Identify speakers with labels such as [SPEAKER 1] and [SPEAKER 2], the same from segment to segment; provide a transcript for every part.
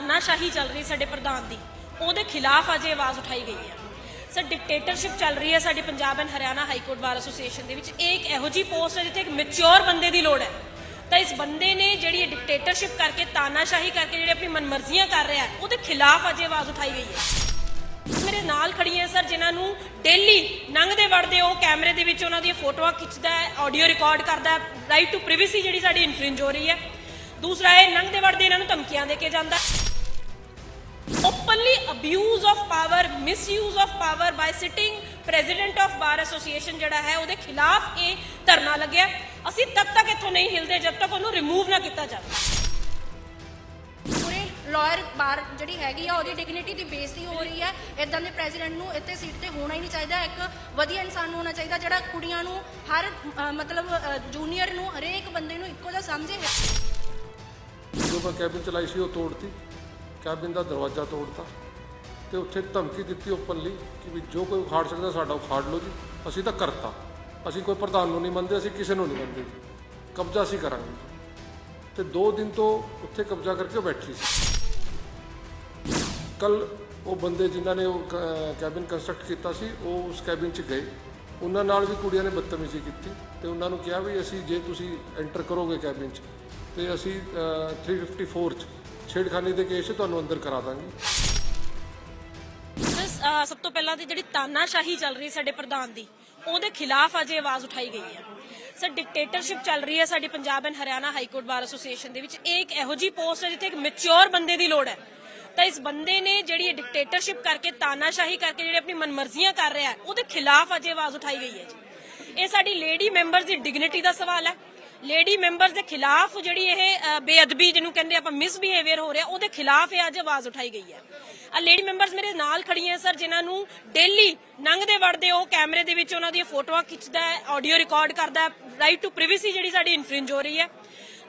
[SPEAKER 1] ਤਾਨਾਸ਼ਾਹੀ ਚੱਲ ਰਹੀ ਸਾਡੇ ਪ੍ਰਧਾਨ ਦੀ, ਉਹਦੇ ਖਿਲਾਫ ਅੱਜ ਆਵਾਜ਼ ਉਠਾਈ ਗਈ ਹੈ। ਸਰ ਡਿਕਟੇਟਰਸ਼ਿਪ ਚੱਲ ਰਹੀ ਹੈ ਸਾਡੀ Punjab and Haryana high court bar association ਦੇ ਵਿੱਚ। ਇਹ ਇੱਕ ਇਹੋ ਜੀ ਪੋਸਟ ਹੈ ਜਿੱਥੇ ਇੱਕ ਮੈਚੁਰ ਬੰਦੇ ਦੀ ਲੋੜ ਹੈ। ਤਾਂ ਇਸ ਬੰਦੇ ਨੇ ਜਿਹੜੀ ਡਿਕਟੇਟਰਸ਼ਿਪ ਕਰਕੇ, ਤਾਨਾਸ਼ਾਹੀ ਕਰਕੇ ਜਿਹੜੇ ਆਪਣੀ ਮਨਮਰਜ਼ੀਆਂ ਕਰ ਰਿਹਾ ਹੈ, ਉਹਦੇ ਖਿਲਾਫ ਅੱਜ ਆਵਾਜ਼ ਉਠਾਈ ਗਈ ਹੈ। ਮੇਰੇ ਨਾਲ ਖੜੀਆਂ ਸਰ, ਜਿਨ੍ਹਾਂ ਨੂੰ ਡੇਲੀ ਲੰਘਦੇ ਵੜਦੇ ਉਹ ਕੈਮਰੇ ਦੇ ਵਿੱਚ ਉਹਨਾਂ ਦੀਆਂ ਫੋਟੋਆਂ ਖਿੱਚਦਾ ਹੈ ਆਡੀਓ ਰਿਕਾਰਡ ਕਰਦਾ ਹੈ ਰਾਈਟ ਟੂ ਪ੍ਰਾਈਵੇਸੀ ਜਿਹੜੀ ਸਾਡੀ ਇਨਫ੍ਰਿੰਜ ਹੋ ਰਹੀ ਹੈ। ਦੂਸਰਾ, ਇਹ ਲੰਘਦੇ ਵੜਦੇ ਇਹਨਾਂ ਨੂੰ ਧਮਕੀਆਂ ਦੇ ਕੇ ਜਾਂਦਾ openly abuse of power misuse of power by sitting president of bar association ਜਿਹੜਾ ਹੈ ਉਹਦੇ ਖਿਲਾਫ ਇਹ ਧਰਨਾ ਲੱਗਿਆ। ਅਸੀਂ ਤਦ ਤੱਕ ਇੱਥੋਂ ਨਹੀਂ ਹਿਲਦੇ ਜਦ ਤੱਕ ਉਹਨੂੰ ਰਿਮੂਵ ਨਾ ਕੀਤਾ ਜਾਵੇ।
[SPEAKER 2] ਪੂਰੇ ਲਾਇਰ ਬਾਰ ਜਿਹੜੀ ਹੈਗੀ ਆ ਉਹਦੀ ਡਿਗਨਿਟੀ ਦੀ ਬੇਇੱਜ਼ਤੀ ਹੋ ਰਹੀ ਹੈ। ਇਦਾਂ ਦੇ ਪ੍ਰੈਜ਼ੀਡੈਂਟ ਨੂੰ ਇੱਥੇ ਸੀਟ ਤੇ ਹੋਣਾ ਹੀ ਨਹੀਂ ਚਾਹੀਦਾ। ਇੱਕ ਵਧੀਆ ਇਨਸਾਨ ਹੋਣਾ ਚਾਹੀਦਾ ਜਿਹੜਾ ਕੁੜੀਆਂ ਨੂੰ ਹਰ ਮਤਲਬ ਜੂਨੀਅਰ ਨੂੰ ਹਰੇਕ ਬੰਦੇ ਨੂੰ ਇੱਕੋ ਜਿਹਾ ਸਮਝੇ।
[SPEAKER 3] ਜੋ ਮੈਂ ਕੈਬਿਨ ਚਲਾਈ ਸੀ ਉਹ ਤੋੜਤੀ। ਕੈਬਿਨ ਦਾ ਦਰਵਾਜ਼ਾ ਤੋੜਤਾ ਤੇ ਉੱਥੇ ਧਮਕੀ ਦਿੱਤੀ ਓਪਨਲੀ ਕਿ ਵੀ ਜੋ ਕੋਈ ਉਖਾੜ ਸਕਦਾ ਸਾਡਾ ਉਖਾੜ ਲਓ ਜੀ। ਅਸੀਂ ਤਾਂ ਕਰਤਾ। ਅਸੀਂ ਕੋਈ ਪ੍ਰਧਾਨ ਨੂੰ ਨਹੀਂ ਮੰਨਦੇ ਅਸੀਂ ਕਿਸੇ ਨੂੰ ਨਹੀਂ ਮੰਨਦੇ ਜੀ। ਕਬਜ਼ਾ ਅਸੀਂ ਕਰਾਂਗੇ ਤੇ 2 ਦਿਨ ਤੋਂ ਉੱਥੇ ਕਬਜ਼ਾ ਕਰਕੇ ਬੈਠੀ ਸੀ। ਕੱਲ ਉਹ ਬੰਦੇ ਜਿਨ੍ਹਾਂ ਨੇ ਉਹ ਕੈਬਿਨ ਕੰਸਟਰਕਟ ਕੀਤਾ ਸੀ ਉਹ ਉਸ ਕੈਬਿਨ 'ਚ ਗਏ। ਉਹਨਾਂ ਨਾਲ ਵੀ ਕੁੜੀਆਂ ਨੇ ਬਦਤਮੀਜ਼ੀ ਕੀਤੀ ਤੇ ਉਹਨਾਂ ਨੂੰ ਕਿਹਾ ਵੀ ਅਸੀਂ ਜੇ ਤੁਸੀਂ ਐਂਟਰ ਕਰੋਗੇ ਕੈਬਿਨ 'ਚ ਤੇ ਅਸੀਂ ਅਹ, 354 'ਚ ਛੇੜਖਾਨੀ ਦੇ ਕੇਸ 'ਚ ਤੁਹਾਨੂੰ ਅੰਦਰ ਕਰਾ ਦਾਂਗੇ।
[SPEAKER 1] ਅਹ, ਸਭ ਤੋਂ ਪਹਿਲਾਂ ਤੇ ਜਿਹੜੀ ਤਾਨਾਸ਼ਾਹੀ ਚੱਲ ਰਹੀ ਸਾਡੇ ਪ੍ਰਧਾਨ ਦੀ ਉਹਦੇ ਖਿਲਾਫ ਅੱਜ ਆਵਾਜ਼ ਉਠਾਈ ਗਈ ਹੈ। ਸਰ ਡਿਕਟੇਟਰਸ਼ਿਪ ਚੱਲ ਰਹੀ ਹੈ ਸਾਡੀ Punjab and Haryana high court bar association ਦੇ ਵਿੱਚ। ਇਹ ਇੱਕ ਇਹੋ ਜੀ ਪੋਸਟ ਹੈ ਜਿੱਥੇ ਇੱਕ ਮੈਚੁਰ ਬੰਦੇ ਦੀ ਲੋੜ ਹੈ। ਤਾਂ ਇਸ ਬੰਦੇ ਨੇ ਜਿਹੜੀ ਇਹ ਡਿਕਟੇਟਰਸ਼ਿਪ ਕਰਕੇ ਤਾਨਾਸ਼ਾਹੀ ਕਰਕੇ ਜਿਹੜੇ ਆਪਣੀ ਮਨਮਰਜ਼ੀਆਂ ਕਰ ਰਿਹਾ ਹੈ ਉਹਦੇ ਖਿਲਾਫ ਅਜੇ ਆਵਾਜ਼ ਉਠਾਈ ਗਈ ਹੈ ਜੀ। ਇਹ ਸਾਡੀ ਲੇਡੀ ਮੈਂਬਰਸ ਦੀ ਡਿਗਨਿਟੀ ਦਾ ਸਵਾਲ ਹੈ। ਲੇਡੀ ਮੈਂਬਰਸ ਦੇ ਖਿਲਾਫ ਜਿਹੜੀ ਇਹ ਬੇਅਦਬੀ ਜਿਹਨੂੰ ਕਹਿੰਦੇ ਆਪਾਂ ਮਿਸਬੀਹੇਵੀਅਰ ਹੋ ਰਿਹਾ, ਉਹਦੇ ਖਿਲਾਫ ਇਹ ਅੱਜ ਆਵਾਜ਼ ਉਠਾਈ ਗਈ ਹੈ। ਆ ਲੇਡੀ ਮੈਂਬਰਸ ਮੇਰੇ ਨਾਲ ਖੜੀਆਂ ਸਰ ਜਿਨ੍ਹਾਂ ਨੂੰ ਡੇਲੀ ਲੰਘਦੇ ਵੜਦੇ ਉਹ ਕੈਮਰੇ ਦੇ ਵਿੱਚ ਉਹਨਾਂ ਦੀਆਂ ਫੋਟੋਆਂ ਖਿੱਚਦਾ ਹੈ ਆਡੀਓ ਰਿਕਾਰਡ ਕਰਦਾ ਹੈ ਰਾਈਟ ਟੂ ਪ੍ਰਾਈਵੇਸੀ ਜਿਹੜੀ ਸਾਡੀ ਇਨਫ੍ਰਿੰਜ ਹੋ ਰਹੀ ਹੈ।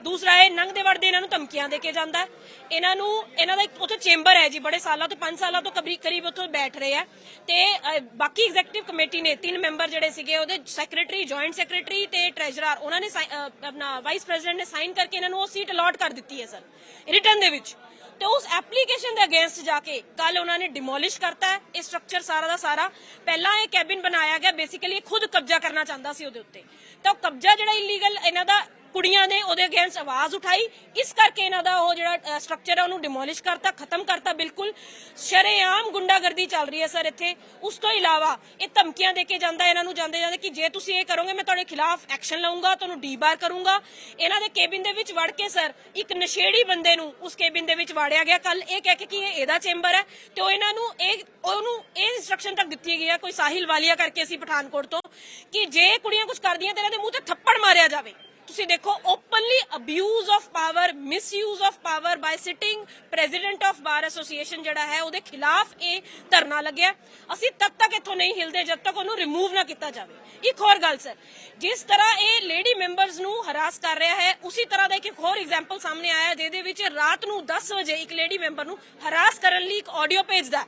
[SPEAKER 1] ਦੂਸਰਾ ਇਹ ਲੰਘਦੇ ਵੜਦੇ ਇਹਨਾਂ ਨੂੰ ਧਮਕੀਆਂ ਦੇ ਕੇ ਜਾਂਦਾ ਇਹਨਾਂ ਨੂੰ ਇਹਨਾਂ ਦਾ ਇੱਕ ਉੱਥੇ ਚੈਂਬਰ ਹੈ ਜੀ ਬੜੇ ਸਾਲਾਂ ਤੋਂ 5 ਸਾਲਾਂ ਤੋਂ ਕਰੀਬ ਕਰੀਬ ਉੱਥੇ ਬੈਠ ਰਹੇ ਆ ਤੇ ਅ, ਬਾਕੀ ਐਗਜ਼ੈਕਟਿਵ ਕਮੇਟੀ ਨੇ ਤਿੰਨ ਮੈਂਬਰ ਜਿਹੜੇ ਸੀਗੇ ਉਹਦੇ ਸੈਕਟਰੀ ਜੁਆਇੰਟ ਸੈਕਟਰੀ ਤੇ ਟ੍ਰੈਜਰਰ ਉਹਨਾਂ ਨੇ ਸਾਈ- ਅ, ਆਪਣਾ ਵਾਈਸ ਪ੍ਰੈਜ਼ੀਡੈਂਟ ਨੇ ਸਾਈਨ ਕਰਕੇ ਇਹਨਾਂ ਨੂੰ ਉਹ ਸੀਟ ਅਲਾਟ ਕਰ ਦਿੱਤੀ ਹੈ ਸਰ ਰਿਟਰਨ ਦੇ ਵਿੱਚ। ਤੇ ਉਸ ਐਪਲੀਕੇਸ਼ਨ ਦੇ ਅਗੇਂਸਟ ਜਾ ਕੇ ਕੱਲ ਉਹਨਾਂ ਨੇ ਡਿਮੋਲਿਸ਼ ਕਰਤਾ ਹੈ ਇਹ ਸਟਰਕਚਰ ਸਾਰਾ ਦਾ ਸਾਰਾ। ਪਹਿਲਾਂ ਇਹ ਕੈਬਿਨ ਬਣਾਇਆ ਗਿਆ ਬੇਸਿਕਲੀ ਖੁਦ ਕਬਜ਼ਾ ਕਰਨਾ ਚਾਹੁੰਦਾ ਸੀ ਉਹਦੇ ਉੱਤੇ। ਤਾਂ ਉਹ ਕਬਜ਼ਾ ਜਿਹੜਾ ਇਲੀਗਲ ਇਹਨਾਂ ਦਾ ਕੁੜੀਆਂ ਨੇ ਉਹਦੇ ਅਗੇਂਸਟ ਆਵਾਜ਼ ਉਠਾਈ। ਇਸ ਕਰਕੇ ਇਹਨਾਂ ਦਾ ਉਹ ਜਿਹੜਾ ਸਟਰਕਚਰ ਹੈ ਉਹਨੂੰ ਡਿਮੋਲਿਸ਼ ਕਰਤਾ, ਖਤਮ ਕਰਤਾ ਬਿਲਕੁਲ। ਸ਼ਰੇਆਮ ਗੁੰਡਾਗਰਦੀ ਚੱਲ ਰਹੀ ਹੈ ਸਰ ਇੱਥੇ। ਉਸ ਤੋਂ ਇਲਾਵਾ ਇਹ ਧਮਕੀਆਂ ਦੇ ਕੇ ਜਾਂਦਾ, ਇਹਨਾਂ ਨੂੰ ਜਾਂਦੇ ਜਾਂਦੇ ਕਿ ਜੇ ਤੁਸੀਂ ਇਹ ਕਰੋਗੇ, ਮੈਂ ਤੁਹਾਡੇ ਖਿਲਾਫ ਐਕਸ਼ਨ ਲਵਾਂਗਾ ਤੁਹਾਨੂੰ ਡੀਬਾਰ ਕਰੂੰਗਾ। ਇਹਨਾਂ ਦੇ ਕੇਬਿਨ ਦੇ ਵਿੱਚ ਵੜ ਕੇ ਸਰ, ਇੱਕ ਨਸ਼ੇੜੀ ਬੰਦੇ ਨੂੰ ਉਸ ਕੇਬਿਨ ਦੇ ਵਿੱਚ ਵਾੜਿਆ ਗਿਆ। ਕੱਲ ਇਹ ਕਹਿ ਕੇ ਕਿ ਇਹ ਇਹਦਾ ਚੈਂਬਰ ਹੈ ਤੇ ਉਹ ਇਹਨਾਂ ਨੂੰ ਇਹ, ਉਹਨੂੰ ਇਹ ਇਨਸਟਰਕਸ਼ਨ ਤੱਕ ਦਿੱਤੀ ਗਈ ਹੈ ਕੋਈ ਸਾਹਿਲ ਵਾਲੀਆ ਕਰਕੇ ਅਸੀਂ ਪਠਾਨਕੋਟ ਤੋਂ ਕਿ ਜੇ ਕੁੜੀਆਂ ਕੁਝ ਕਰਦੀਆਂ ਤੇ ਇਹਨਾਂ ਦੇ ਮੂੰਹ ਤੇ ਥੱਪੜ ਮਾਰਿਆ ਜਾਵੇ। ਤੁਸੀਂ ਦੇਖੋ openly abuse of power misuse of power by sitting president of bar association ਜਿਹੜਾ ਹੈ, ਉਹਦੇ ਖਿਲਾਫ ਇਹ ਧਰਨਾ ਲੱਗਿਆ। ਅਸੀਂ ਤਦ ਤੱਕ ਇੱਥੋਂ ਨਹੀਂ ਹਿਲਦੇ ਜਦ ਤੱਕ ਉਹਨੂੰ ਰਿਮੂਵ ਨਾ ਕੀਤਾ ਜਾਵੇ। ਇੱਕ ਹੋਰ ਗੱਲ ਸਰ ਜਿਸ ਤਰ੍ਹਾਂ ਇਹ ਲੇਡੀ ਮੈਂਬਰਸ ਨੂੰ ਹਰਾਸ ਕਰ ਰਿਹਾ ਹੈ, ਉਸੇ ਤਰ੍ਹਾਂ ਦਾ ਇੱਕ ਹੋਰ ਐਗਜ਼ਾਮਪਲ ਸਾਹਮਣੇ ਆਇਆ, ਜਿਹਦੇ ਵਿੱਚ ਰਾਤ ਨੂੰ 10 ਵਜੇ ਇੱਕ ਲੇਡੀ ਮੈਂਬਰ ਨੂੰ ਹਰਾਸ ਕਰਨ ਲਈ ਇੱਕ ਆਡੀਓ ਭੇਜਦਾ ਹੈ।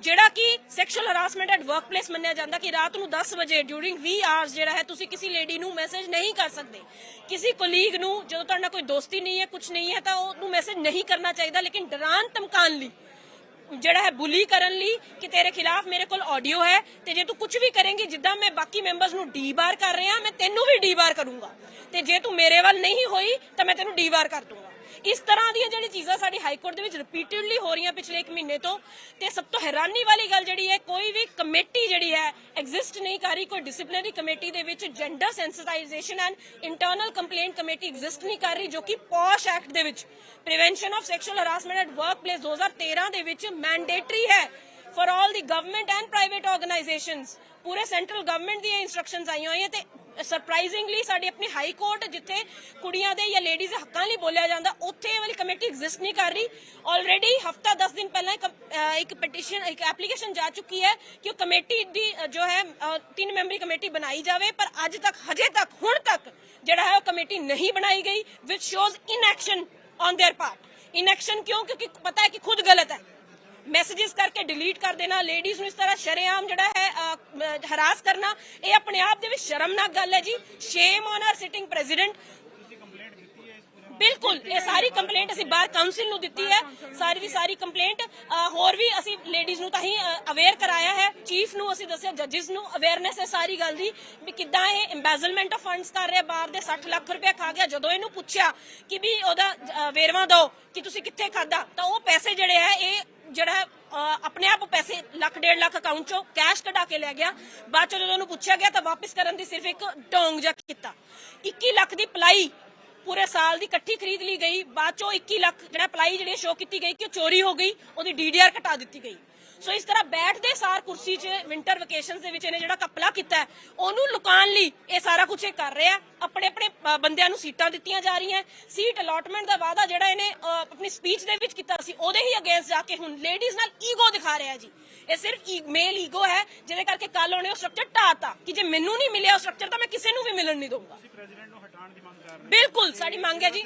[SPEAKER 1] ਜਿਹੜਾ ਕਿ ਸੈਕਸ਼ੂਅਲ ਹਰਾਸਮੈਂਟ ਐਟ ਵਰਕਪਲੇਸ ਮੰਨਿਆ ਜਾਂਦਾ ਕਿ ਰਾਤ ਨੂੰ 10 ਵਜੇ ਡਿਊਰਿੰਗ ਵੀ ਆਵਰਸ ਜਿਹੜਾ ਹੈ ਤੁਸੀਂ ਕਿਸੇ ਲੇਡੀ ਨੂੰ ਮੈਸੇਜ ਨਹੀਂ ਕਰ ਸਕਦੇ। ਕਿਸੇ ਕੋਲੀਗ ਨੂੰ ਜਦੋਂ ਤੁਹਾਡੇ ਨਾਲ ਕੋਈ ਦੋਸਤੀ ਨਹੀਂ ਹੈ ਕੁਝ ਨਹੀਂ ਹੈ, ਤਾਂ ਉਹਨੂੰ ਮੈਸੇਜ ਨਹੀਂ ਕਰਨਾ ਚਾਹੀਦਾ, ਲੇਕਿਨ ਡਰਾਨ ਧਮਕਾਨ ਲਈ, ਜਿਹੜਾ ਹੈ ਬੁਲੀ ਕਰਨ ਲਈ ਕਿ ਤੇਰੇ ਖਿਲਾਫ ਮੇਰੇ ਕੋਲ ਆਡੀਓ ਹੈ ਤੇ ਜੇ ਤੂੰ ਕੁਝ ਵੀ ਕਰੇਂਗੀ, ਜਿੱਦਾਂ ਮੈਂ ਬਾਕੀ ਮੈਂਬਰਸ ਨੂੰ ਡੀ ਬਾਰ ਕਰ ਰਿਹਾ, ਮੈਂ ਤੈਨੂੰ ਵੀ ਡੀ ਬਾਰ ਕਰੂੰਗਾ। ਤੇ ਜੇ ਤੂੰ ਮੇਰੇ ਵੱਲ ਨਹੀਂ ਹੋਈ, ਤਾਂ ਮੈਂ ਤੈਨੂੰ ਡੀ ਬਾਰ ਕਰ ਦੂੰਗਾ। ਇਸ ਤਰ੍ਹਾਂ ਦੀਆਂ ਜਿਹੜੀ ਚੀਜ਼ਾਂ ਸਾਡੀ ਹਾਈ ਕੋਰਟ ਦੇ ਵਿੱਚ ਰਿਪੀਟਡਲੀ ਹੋ ਰਹੀਆਂ ਪਿਛਲੇ 1 ਮਹੀਨੇ ਤੋਂ, ਤੇ ਸਭ ਤੋਂ ਹੈਰਾਨੀ ਵਾਲੀ ਗੱਲ ਜਿਹੜੀ ਹੈ, ਕੋਈ ਵੀ ਕਮੇਟੀ ਜਿਹੜੀ ਹੈ ਐਗਜ਼ਿਸਟ ਨਹੀਂ ਕਰ ਰਹੀ, ਕੋਈ ਡਿਸਪਲਿਨਰੀ ਕਮੇਟੀ ਦੇ ਵਿੱਚ gender sensitization and internal complaint committee exist ਨਹੀਂ ਕਰ ਰਹੀ, ਜੋ ਕਿ ਪੋਸ਼ ਐਕਟ ਦੇ ਵਿੱਚ prevention of sexual harassment at workplace 2013 ਦੇ ਵਿੱਚ ਮੈਂਡੇਟਰੀ ਹੈ ਫॉर ਆਲ ਦੀ ਗਵਰਨਮੈਂਟ ਐਂਡ ਪ੍ਰਾਈਵੇਟ ਆਰਗੇਨਾਈਜੇਸ਼ਨਸ ਪੂਰੇ ਸੈਂਟਰਲ ਗਵਰਨਮੈਂਟ ਦੀਆਂ ਇਨਸਟਰਕਸ਼ਨਸ ਆਈਆਂ ਹੋਈਆਂ ਤੇ ਸਰਪ੍ਰਾਈਜ਼ਿੰਗਲੀ ਸਾਡੀ ਆਪਣੀ ਹਾਈ ਕੋਰਟ ਜਿੱਥੇ ਕੁੜੀਆਂ ਦੇ ਜਾਂ ਲੇਡੀਜ਼ ਦੇ ਹੱਕਾਂ ਲਈ ਬੋਲਿਆ ਜਾਂਦਾ ਉੱਥੇ ਇਹ ਵਾਲੀ ਕਮੇਟੀ ਐਗਜ਼ਿਸਟ ਨਹੀਂ ਕਰ ਰਹੀ ਆਲਰੇਡੀ ਹਫਤਾ 10 ਦਿਨ ਪਹਿਲਾਂ ਇੱਕ, ਅਹ, ਇੱਕ ਪਟੀਸ਼ਨ ਇੱਕ ਐਪਲੀਕੇਸ਼ਨ ਜਾ ਚੁੱਕੀ ਹੈ ਕਿ ਉਹ ਕਮੇਟੀ ਦੀ ਅਹ, ਜੋ ਹੈ ਅਹ, ਤਿੰਨ ਮੈਂਬਰੀ ਕਮੇਟੀ ਬਣਾਈ ਜਾਵੇ ਪਰ ਅੱਜ ਤੱਕ ਹਜੇ ਤੱਕ ਹੁਣ ਤੱਕ ਜਿਹੜਾ ਹੈ ਉਹ ਕਮੇਟੀ ਨਹੀਂ ਬਣਾਈ ਗਈ ਵਿਚ shows inaction on their part inaction ਕਿਉਂ ਕਿਉਂਕਿ ਪਤਾ ਹੈ ਕਿ ਖੁਦ ਗਲਤ ਹੈ ਮੈਸੇजेस ਕਰਕੇ ਡਿਲੀਟ ਕਰ ਦੇਣਾ ਲੇਡੀਜ਼ ਨੂੰ ਇਸ ਤਰ੍ਹਾਂ ਸ਼ਰੇਆਮ ਜਿਹੜਾ ਹੈ ਹਰਾਸ ਕਰਨਾ, ਇਹ ਆਪਣੇ ਆਪ ਦੇ ਵਿੱਚ ਸ਼ਰਮਨਾਕ ਗੱਲ ਹੈ ਜੀ। Shame on our sitting president ਬਿਲਕੁਲ, ਇਹ ਸਾਰੀ ਕੰਪਲੇਂਟ ਅਸੀਂ ਬਾਰ ਕਾਉਂਸਲ ਨੂੰ ਦਿੱਤੀ ਹੈ। ਸਾਰੀ ਦੀ ਸਾਰੀ ਕੰਪਲੇਂਟ ਹੋਰ ਵੀ ਅਸੀਂ ਲੇਡੀਜ਼ ਨੂੰ ਤਾਂ ਹੀ ਅਵੇਅਰ ਕਰਾਇਆ ਹੈ। ਚੀਫ ਨੂੰ ਅਸੀਂ ਦੱਸਿਆ ਜੱਜਿਸ ਨੂੰ ਅਵੇਅਰਨੈਸ ਹੈ ਸਾਰੀ ਗੱਲ ਦੀ ਵੀ ਕਿੱਦਾਂ ਇਹ ਇੰਬੈਜ਼ਲਮੈਂਟ ਆਫ ਫੰਡਸ ਕਰ ਰਿਹਾ, ਬਾਹਰ ਦੇ 60 ਲੱਖ ਰੁਪਏ ਖਾ ਗਿਆ। ਜਦੋਂ ਇਹਨੂੰ ਪੁੱਛਿਆ ਕਿ ਵੀ ਉਹਦਾ ਵੇਰਵਾ ਦਿਓ ਕਿ ਤੁਸੀਂ ਕਿੱਥੇ ਖਾਦਾ ਤਾਂ ਉਹ ਪੈਸੇ ਜਿਹੜੇ ਹੈ, ਇਹ ਜਿਹੜਾ ਆਪਣੇ ਆਪ ਪੈਸੇ ਲੱਖ, ਡੇਢ ਲੱਖ ਅਕਾਊਂਟ ਚੋਂ ਕੈਸ਼ ਕਢਾ ਕੇ ਲੈ ਗਿਆ। ਬਾਅਦ ਚੋਂ ਜਦੋਂ ਉਹਨੂੰ ਪੁੱਛਿਆ ਗਿਆ ਤਾਂ ਵਾਪਸ ਕਰਨ ਦੀ ਸਿਰਫ ਇੱਕ ਢੋਂਗ ਜਿਹਾ ਕੀਤਾ। 21 ਲੱਖ ਦੀ ਪਲਾਈ ਪੂਰੇ ਸਾਲ ਦੀ ਇਕੱਠੀ ਖਰੀਦ ਲਈ ਗਈ। ਬਾਅਦ ਚੋਂ 21 ਲੱਖ ਜਿਹੜਾ ਪਲਾਈ ਜਿਹੜੀ ਸ਼ੋ ਕੀਤੀ ਗਈ ਕਿ ਉਹ ਚੋਰੀ ਹੋ ਗਈ, ਉਹਦੀ ਡੀਡੀਆਰ ਘਟਾ ਦਿੱਤੀ ਗਈ। ਸੋ ਇਸ ਤਰ੍ਹਾਂ ਬੈਠਦੇ ਸਾਰ ਕੁਰਸੀ 'ਚ ਵਿੰਟਰ ਵਕੇਸ਼ਨਸ ਦੇ ਵਿੱਚ ਇਹਨੇ ਜਿਹੜਾ ਕਪਲਾ ਕੀਤਾ ਉਹਨੂੰ ਲੁਕਾਉਣ ਲਈ ਇਹ ਸਾਰਾ ਕੁਝ ਇਹ ਕਰ ਰਿਹਾ ਆਪਣੇ ਆਪਣੇ ਬੰਦਿਆਂ ਨੂੰ ਸੀਟਾਂ ਦਿੱਤੀਆਂ ਜਾ ਰਹੀਆਂ ਸੀਟ ਅਲਾਟਮੈਂਟ ਦਾ ਵਾਅਦਾ ਜਿਹੜਾ ਇਹਨੇ ਆਪਣੀ ਸਪੀਚ ਦੇ ਵਿੱਚ ਕੀਤਾ ਸੀ, ਉਹਦੇ ਹੀ ਅਗੇਂਸਟ ਜਾ ਕੇ ਹੁਣ ਲੇਡੀਜ਼ ਨਾਲ ਈਗੋ ਦਿਖਾ ਰਿਹਾ ਜੀ। ਇਹ ਸਿਰਫ ਮੇਲ ਈਗੋ ਹੈ ਜਿਹਦੇ ਕਰਕੇ ਕੱਲ ਉਹਨੇ ਉਹ ਸਟਰਕਚਰ ਢਾਤਾ ਕਿ ਜੇ ਮੈਨੂੰ ਨਹੀਂ ਮਿਲਿਆ ਉਹ ਸਟਰਕਚਰ ਤਾਂ ਮੈਂ ਕਿਸੇ ਨੂੰ ਵੀ ਮਿਲਣ ਨਹੀਂ ਦਊਂਗਾ।
[SPEAKER 4] ਪ੍ਰੈਜ਼ੀਡੈਂਟ ਨੂੰ ਹਟਾਉਣ ਦੀ ਮੰਗ ਕਰ ਰਹੇ
[SPEAKER 1] ਬਿਲਕੁਲ ਸਾਡੀ ਮੰਗ ਹੈ ਜੀ।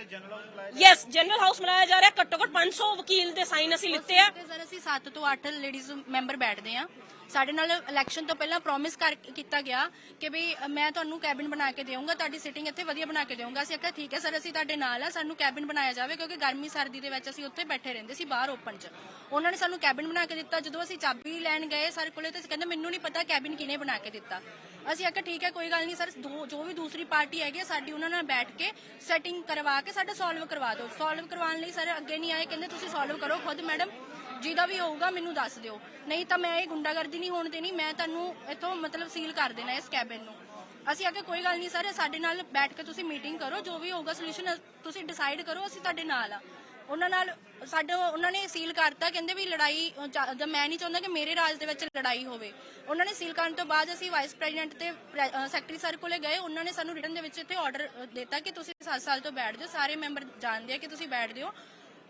[SPEAKER 1] ਯੈਸ ਜਨਰਲ ਹਾਊਸ ਮਲਾਇਆ ਜਾ ਰਿਹਾ। ਘੱਟੋ ਘੱਟ 500 ਵਕੀਲ ਦੇ ਸਾਈਨ ਅਸੀਂ ਲਿੱਤੇ ਆ।
[SPEAKER 2] ਸਰ ਅਸੀਂ 7 ਤੋਂ 8 ਲੇਡੀਜ਼ ਮੈਂਬਰ ਬੈਠਦੇ ਆ ਸਾਡੇ ਨਾਲ ਇਲੈਕਸ਼ਨ ਤੋਂ ਪਹਿਲਾਂ ਪ੍ਰੋਮਿਸ ਕਰ ਕੀਤਾ ਗਿਆ ਕਿ ਵੀ ਮੈਂ ਤੁਹਾਨੂੰ ਕੈਬਿਨ ਬਣਾ ਕੇ ਦੇਵਾਂਗਾ ਤੁਹਾਡੀ ਸਿਟਿੰਗ ਇੱਥੇ ਵਧੀਆ ਬਣਾ ਕੇ ਦੇਵਾਂਗਾ ਅਸੀਂ ਆਖਿਆ ਠੀਕ ਹੈ ਸਰ ਅਸੀਂ ਤੁਹਾਡੇ ਨਾਲ ਆ ਸਾਨੂੰ ਕੈਬਿਨ ਬਣਾਇਆ ਜਾਵੇ ਕਿਉਂਕਿ ਗਰਮੀ ਸਰਦੀ ਦੇ ਵਿੱਚ ਅਸੀਂ ਉੱਥੇ ਬੈਠੇ ਰਹਿੰਦੇ ਸੀ ਬਾਹਰ ਓਪਨ 'ਚ। ਉਹਨਾਂ ਨੇ ਸਾਨੂੰ ਕੈਬਿਨ ਬਣਾ ਕੇ ਦਿੱਤਾ। ਜਦੋਂ ਅਸੀਂ ਚਾਬੀ ਲੈਣ ਗਏ ਸਰ ਕੋਲੇ ਤੇ ਕਹਿੰਦੇ ਮੈਨੂੰ ਨਹੀਂ ਪਤਾ ਕੈਬਿਨ ਕਿਹਨੇ ਬਣਾ ਕੇ ਦਿੱਤਾ। ਅਸੀਂ ਆਖਿਆ ਠੀਕ ਹੈ ਕੋਈ ਗੱਲ ਨਹੀਂ ਸਰ ਦੋ- ਜੋ ਵੀ ਦੂਸਰੀ ਪਾਰਟੀ ਹੈਗੀ ਹੈ, ਸਾਡੀ ਉਹਨਾਂ ਨਾਲ ਬੈਠ ਕੇ ਸੈਟਿੰਗ ਕਰਵਾ ਕੇ ਸਾਡਾ ਸੋਲਵ ਕਰਵਾ ਦਿਓ। ਸੋਲਵ ਕਰਵਾਉਣ ਲਈ ਸਰ ਅੱਗੇ ਨਹੀਂ ਆਏ ਕਹਿੰਦੇ ਤੁਸੀਂ ਸੋਲਵ ਕਰੋ ਖੁਦ ਮੈਡਮ ਜਿਹਦਾ ਵੀ ਹੋਊਗਾ ਮੈਨੂੰ ਦੱਸ ਦਿਓ। ਨਹੀਂ ਤਾਂ ਮੈਂ ਇਹ ਗੁੰਡਾਗਰਦੀ ਨਹੀਂ ਹੋਣ ਦੇਣੀ, ਮੈਂ ਤੁਹਾਨੂੰ ਇੱਥੋਂ ਮਤਲਬ ਸੀਲ ਕਰ ਦੇਣਾ ਇਸ ਕੈਬਿਨ ਨੂੰ। ਅਸੀਂ ਆਖਿਆ, ਕੋਈ ਗੱਲ ਨਹੀਂ ਸਰ ਸਾਡੇ ਨਾਲ ਬੈਠ ਕੇ ਤੁਸੀਂ ਮੀਟਿੰਗ ਕਰੋ, ਜੋ ਵੀ ਹੋਊਗਾ ਸੋਲੂਸ਼ਨ ਤੁਸੀਂ ਡਿਸਾਈਡ ਕਰੋ, ਅਸੀਂ ਤੁਹਾਡੇ ਨਾਲ ਆ। ਉਹਨਾਂ ਨਾਲ, ਸਾਡੇ, ਉਹਨਾਂ ਨੇ ਸੀਲ ਕਰਤਾ, ਕਹਿੰਦੇ ਵੀ ਲੜਾਈ ਮੈਂ ਨਹੀਂ ਚਾਹੁੰਦਾ ਕਿ ਮੇਰੇ ਰਾਜ ਦੇ ਵਿੱਚ ਲੜਾਈ ਹੋਵੇ। ਉਹਨਾਂ ਨੇ ਸੀਲ ਕਰਨ ਤੋਂ ਬਾਅਦ ਅਸੀਂ ਵਾਈਸ ਪ੍ਰੈਜ਼ੀਡੈਂਟ ਤੇ ਸੈਕਟਰੀ ਸਰ ਕੋਲੇ ਗਏ। ਉਹਨਾਂ ਨੇ ਸਾਨੂੰ ਰਿਟਨ ਦੇ ਵਿੱਚ ਇੱਥੇ ਆਰਡਰ ਦਿੱਤਾ ਕਿ ਤੁਸੀਂ 7 ਸਾਲ ਤੋਂ ਬੈਠ ਜਾਓ, ਸਾਰੇ ਮੈਂਬਰ ਜਾਣਦੇ ਆ ਕਿ ਤੁਸੀਂ ਬੈਠ ਦਿਓ।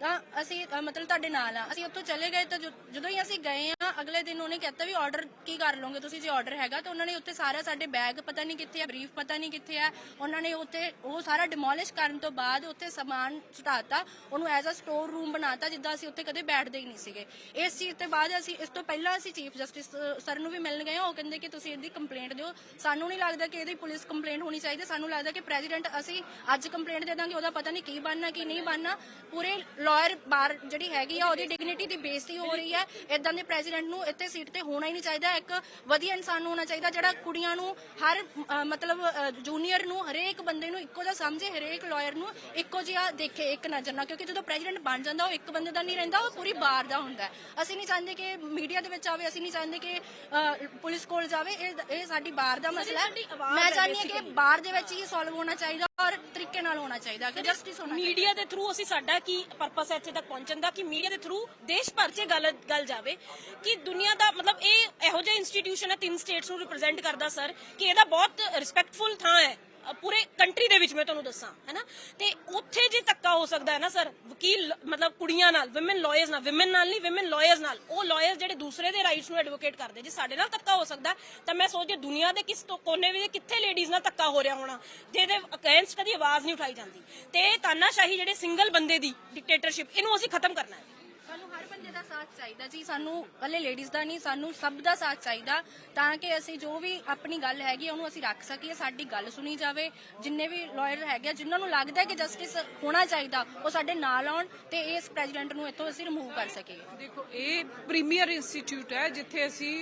[SPEAKER 2] ਤਾਂ ਅਸੀਂ ਅ, ਮਤਲਬ ਤੁਹਾਡੇ ਨਾਲ ਆ। ਅਸੀਂ ਉੱਥੋਂ ਚਲੇ ਗਏ ਤਾਂ ਜੋ- ਜਦੋਂ ਹੀ ਅਸੀਂ ਗਏ ਆ ਅਗਲੇ ਦਿਨ ਉਹਨੇ ਕਹਿਤਾ ਵੀ ਆਰਡਰ ਕੀ ਕਰ ਲਓਗੇ ਤੁਸੀਂ ਜੇ ਆਰਡਰ ਹੈਗਾ ਤਾਂ ਉਹਨਾਂ ਨੇ ਉੱਥੇ ਸਾਰਾ ਸਾਡੇ ਬੈਗ ਪਤਾ ਨਹੀਂ ਕਿੱਥੇ ਆ ਬਰੀਫ ਪਤਾ ਨਹੀਂ ਕਿੱਥੇ ਆ। ਉਹਨਾਂ ਨੇ ਉੱਥੇ ਉਹ ਸਾਰਾ ਡਿਮੋਲਿਸ਼ ਕਰਨ ਤੋਂ ਬਾਅਦ ਉੱਥੇ ਸਮਾਨ ਛੁਟਾਤਾ ਉਹਨੂੰ ਐਜ਼ ਅ ਸਟੋਰ ਰੂਮ ਬਣਾਤਾ ਜਿੱਦਾਂ ਅਸੀਂ ਉੱਥੇ ਕਦੇ ਬੈਠਦੇ ਹੀ ਨਹੀਂ ਸੀਗੇ। ਇਸ ਚੀਜ਼ ਤੇ ਬਾਅਦ ਅਸੀਂ ਇਸ ਤੋਂ ਪਹਿਲਾਂ ਅਸੀਂ ਚੀਫ ਜਸਟਿਸ ਸਰ ਨੂੰ ਵੀ ਮਿਲਣ ਗਏ ਹਾਂ ਉਹ ਕਹਿੰਦੇ ਕਿ ਤੁਸੀਂ ਇਹਦੀ ਕੰਪਲੇਂਟ ਦਿਓ। ਸਾਨੂੰ ਨਹੀਂ ਲੱਗਦਾ ਕਿ ਇਹਦੀ ਪੁਲਿਸ ਕੰਪਲੇਂਟ ਹੋਣੀ ਚਾਹੀਦੀ ਸਾਨੂੰ ਲੱਗਦਾ ਕਿ ਪ੍ਰੈਜ਼ੀਡੈਂਟ ਅਸੀਂ ਅੱਜ ਕੰਪਲੇਂਟ ਦੇ ਦਾਂਗੇ ਉਹਦਾ ਪਤਾ ਨਹੀਂ ਕੀ ਬਣਨਾ ਕੀ ਨਹੀਂ ਬਣਨਾ। ਪੂਰੇ ਲਾਇਰ ਬਾਰ ਜਿਹੜੀ ਹੈਗੀ ਆ ਉਹਦੀ ਡਿਗਨਿਟੀ ਦੀ ਬੇਇੱਜ਼ਤੀ ਹੋ ਰਹੀ ਹੈ। ਇਦਾਂ ਦੇ ਪ੍ਰੈਜ਼ੀਡੈਂਟ ਨੂੰ ਇੱਥੇ ਸੀਟ ਤੇ ਹੋਣਾ ਹੀ ਨਹੀਂ ਚਾਹੀਦਾ। ਇੱਕ ਵਧੀਆ ਇਨਸਾਨ ਹੋਣਾ ਚਾਹੀਦਾ ਜਿਹੜਾ ਕੁੜੀਆਂ ਨੂੰ ਹਰ ਮਤਲਬ ਜੂਨੀਅਰ ਨੂੰ ਹਰੇਕ ਬੰਦੇ ਨੂੰ ਇੱਕੋ ਜਿਹਾ ਸਮਝੇ ਹਰੇਕ ਲਾਇਰ ਨੂੰ ਇੱਕੋ ਜਿਹਾ ਦੇਖੇ ਇੱਕ ਨਜ਼ਰ ਨਾਲ। ਕਿਉਂਕਿ ਜਦੋਂ ਪ੍ਰੈਜ਼ੀਡੈਂਟ ਬਣ ਜਾਂਦਾ ਉਹ ਇੱਕ ਬੰਦੇ ਦਾ ਨਹੀਂ ਰਹਿੰਦਾ ਉਹ ਪੂਰੀ ਬਾਰ ਦਾ ਹੁੰਦਾ। ਅਸੀਂ ਨਹੀਂ ਚਾਹੁੰਦੇ ਕਿ ਮੀਡੀਆ ਦੇ ਵਿੱਚ ਆਵੇ ਅਸੀਂ ਨਹੀਂ ਚਾਹੁੰਦੇ ਕਿ ਪੁਲਿਸ ਕੋਲ ਜਾਵੇ। ਇਹ ਇਹ ਸਾਡੀ ਬਾਰ ਦਾ ਮਸਲਾ ਹੈ। ਮੈਂ ਚਾਹੁੰਦੀ ਹਾਂ ਕਿ। ਬਾਰ ਦੇ ਵਿੱਚ ਹੀ ਸੋਲਵ ਹੋਣਾ ਚਾਹੀਦਾ। ਔਰ ਤਰੀਕੇ ਨਾਲ ਹੋਣਾ ਚਾਹੀਦਾ ਕਿ ਜਸਟਿਸ ਹੋਣਾ ਚਾਹੀਦਾ।
[SPEAKER 1] ਮੀਡੀਆ ਦੇ ਥਰੂ ਅਸੀਂ ਸਾਡਾ ਕੀ ਪਰਪਸ ਹੈ ਇੱਥੇ ਤੱਕ ਪਹੁੰਚਣ ਦਾ? ਕਿ ਮੀਡੀਆ ਦੇ ਥਰੂ ਦੇਸ਼ ਭਰ 'ਚ ਗੱਲ ਗੱਲ ਜਾਵੇ ਕਿ ਦੁਨੀਆ ਦਾ ਮਤਲਬ ਇਹ ਇਹੋ ਜਿਹਾ ਇੰਸਟੀਟਿਊਸ਼ਨ ਹੈ ਤਿੰਨ ਸਟੇਟਸ ਨੂੰ ਰਿਪਰੈਜ਼ੈਂਟ ਕਰਦਾ ਸਰ ਕਿ ਇਹਦਾ ਬਹੁਤ ਰਿਸਪੈਕਟਫੁਲ ਥਾਂ ਹੈ। ਪੂਰੇ ਕੰਟਰੀ ਦੇ ਵਿੱਚ ਮੈਂ ਤੁਹਾਨੂੰ ਦੱਸਾਂ ਹੈਨਾ ਤੇ ਉੱਥੇ ਜੇ ਧੱਕਾ ਹੋ ਸਕਦਾ ਹੈ ਨਾ ਸਰ ਵਕੀਲ ਮਤਲਬ ਕੁੜੀਆਂ ਨਾਲ ਔਮਨ ਲਾਇਰਸ ਨਾਲ ਔਮਨ ਨਾਲ ਨਹੀਂ ਔਮਨ ਲਾਇਰਸ ਨਾਲ ਉਹ ਲਾਇਰਸ ਜਿਹੜੇ ਦੂਸਰੇ ਦੇ ਰਾਈਟਸ ਨੂੰ ਐਡਵੋਕੇਟ ਕਰਦੇ ਜੇ ਸਾਡੇ ਨਾਲ ਧੱਕਾ ਹੋ ਸਕਦਾ ਹੈ, ਤਾਂ ਮੈਂ ਸੋਚਦੀ ਹਾਂ ਦੁਨੀਆ ਦੇ ਕਿਸ ਕੋਨੇ ਵਿੱਚ ਕਿੱਥੇ ਲੇਡੀਜ਼ ਨਾਲ ਧੱਕਾ ਹੋ ਰਿਹਾ ਹੋਣਾ ਜਿਹਦੇ ਅਗੇਂਸਟ ਕਦੀ ਆਵਾਜ਼ ਨਹੀਂ ਉਠਾਈ ਜਾਂਦੀ। ਤੇ ਇਹ ਤਾਨਾਸ਼ਾਹੀ ਜਿਹੜੇ ਸਿੰਗਲ ਬੰਦੇ ਦੀ ਡਿਕਟੇਟਰਸ਼ਿਪ ਇਹਨੂੰ ਅਸੀਂ ਖਤਮ ਕਰਨਾ ਹੈ।
[SPEAKER 2] ਬੰਦੇ ਦਾ ਸਾਥ ਚਾਹੀਦਾ ਜੀ ਸਾਨੂੰ ਇਕੱਲੇ ਲੇਡੀਜ਼ ਦਾ ਨਹੀਂ ਸਾਨੂੰ ਸਭ ਦਾ ਸਾਥ ਚਾਹੀਦਾ ਤਾਂ ਕਿ ਅਸੀਂ ਜੋ ਵੀ ਆਪਣੀ ਗੱਲ ਹੈਗੀ ਉਹਨੂੰ ਅਸੀਂ ਰੱਖ ਸਕੀਏ ਸਾਡੀ ਗੱਲ ਸੁਣੀ ਜਾਵੇ। ਜਿੰਨੇ ਵੀ ਲਾਇਰ ਹੈਗੇ ਆ, ਜਿਨ੍ਹਾਂ ਨੂੰ ਲੱਗਦਾ ਹੈ ਕਿ ਜਸਟਿਸ ਹੋਣਾ ਚਾਹੀਦਾ ਉਹ ਸਾਡੇ ਨਾਲ ਆਉਣ ਤੇ ਇਸ ਪ੍ਰੈਜ਼ੀਡੈਂਟ ਨੂੰ ਇੱਥੋਂ ਅਸੀਂ ਰਿਮੂਵ ਕਰ ਸਕੀਏ।
[SPEAKER 5] ਦੇਖੋ ਇਹ ਪ੍ਰੀਮੀਅਰ ਇੰਸਟੀਚਿਊਟ ਹੈ ਜਿੱਥੇ ਅਸੀਂ